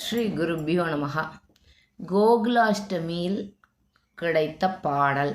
ஸ்ரீ குருபியோ நமகா கோகுலாஷ்டமியில் கிடைத்த பாடல்.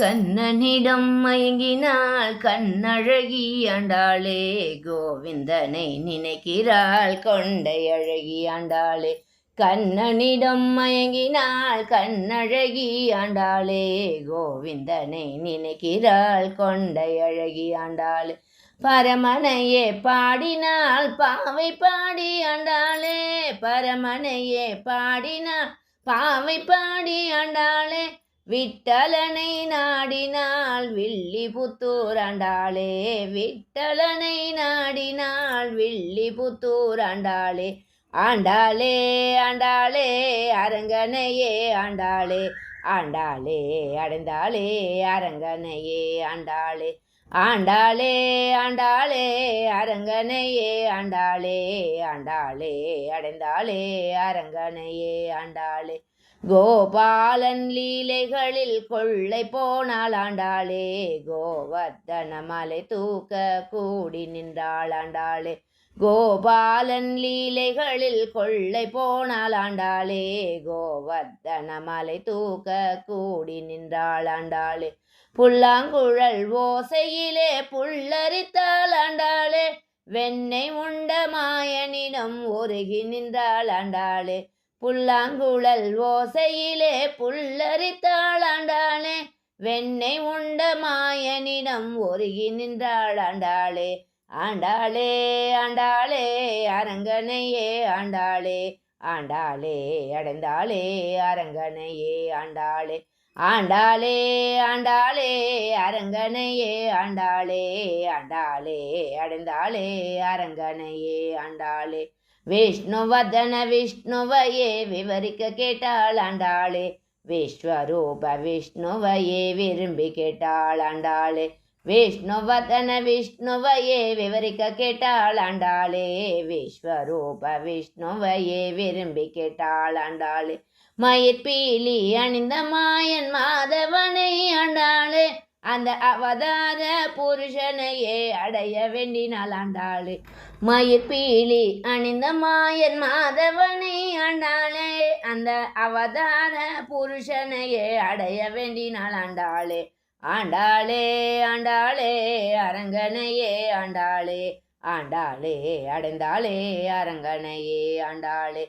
கண்ணனிடம் மயங்கினாள் கண்ணழகி ஆண்டாளே கோவிந்தனை நினைக்கிறாள் கொண்டை அழகி ஆண்டாளே. கண்ணனிடம் மயங்கினாள் கண்ணழகி ஆண்டாளே கோவிந்தனை நினைக்கிறாள் கொண்டை அழகி ஆண்டாளே. பரமனையே பாடினால் பாவை பாடி ஆண்டாளே பரமனையே பாடினால் பாவை பாடி ஆண்டாளே விட்டலனை நாடினால் வில்லி புத்தூர் ஆண்டாளே விட்டலனை நாடினால் வில்லி புத்தூர் ஆண்டாளே ஆண்டாளே ஆண்டாளே அரங்கனையே ஆண்டாளே ஆண்டாளே அடைந்தாளே அரங்கனையே ஆண்டாளே ஆண்டாளே ஆண்டாளே அரங்கனையே ஆண்டாளே ஆண்டாளே அடைந்தாளே அரங்கனையே ஆண்டாளே. கோபாலன் லீலைகளில் கொள்ளை போனால் ஆண்டாளே கோவர்த்தன மலை தூக்க கூடி நின்றாள் ஆண்டாளே. கோபாலன் லீலைகளில் கொள்ளை போனால் ஆண்டாளே கோவர்த்தன மலை தூக்க கூடி நின்றாள் ஆண்டாளே. புல்லாங்குழல் ஓசையிலே புல்லரித்தாள் ஆண்டாளே வெண்ணை உண்ட மாயனிடம் ஒருகி நின்றாள் ஆண்டாளே. புல்லாங்குழல் ஓசையிலே புல்லரித்தாள் ஆண்டாளே வெண்ணை உண்ட மாயனிடம் ஒருகி நின்றாளாண்டாளே. ஆண்டாளே ஆண்டாளே அரங்கனையே ஆண்டாளே ஆண்டாளே அடைந்தாளே அரங்கனையே ஆண்டாளே. ஆண்டாளே ஆண்டாளே அரங்கனையே ஆண்டாளே ஆண்டாளே அடைந்தாளே அரங்கனையே ஆண்டாளே. விஷ்ணுவதன விஷ்ணுவையே விவரிக்க கேட்டாள் ஆண்டாளே. விஸ்வரூப விஷ்ணுவையே விரும்பி கேட்டாள் ஆண்டாளே. விஷ்ணுவதன விஷ்ணுவையே விவரிக்க கேட்டாள் ஆண்டாளே. விஸ்வரூப விஷ்ணுவையே விரும்பி கேட்டாள் ஆண்டாளே. மயிர்பீலி அணிந்த மாயன் மாதவனை அந்த அவதார புருஷனையே அடைய வேண்டினால் ஆண்டாளே. மயிர்பீலி அணிந்த மாயன் மாதவனை ஆண்டாளே. அந்த அவதார புருஷனையே அடைய வேண்டினால் ஆண்டாளே. ஆண்டாளே ஆண்டாளே அரங்கனையே ஆண்டாளே. ஆண்டாளே அடைந்தாளே அரங்கனையே ஆண்டாளே.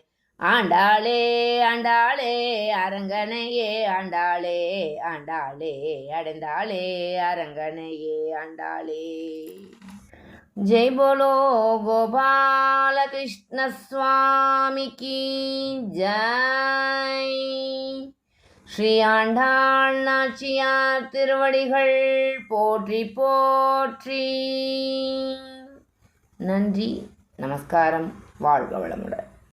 ஆண்டாளே ஆண்டாளே அரங்கனையே ஆண்டாளே ஆண்டாளே அடைந்தாளே அரங்கனையே ஆண்டாளே. ஜெய் போலோ கோபால கிருஷ்ண சுவாமிக்கு ஜெய். ஸ்ரீ ஆண்டாள் நாச்சியார் திருவடிகள் போற்றி போற்றி. நன்றி நமஸ்காரம் வாழ்க வளமுடன்.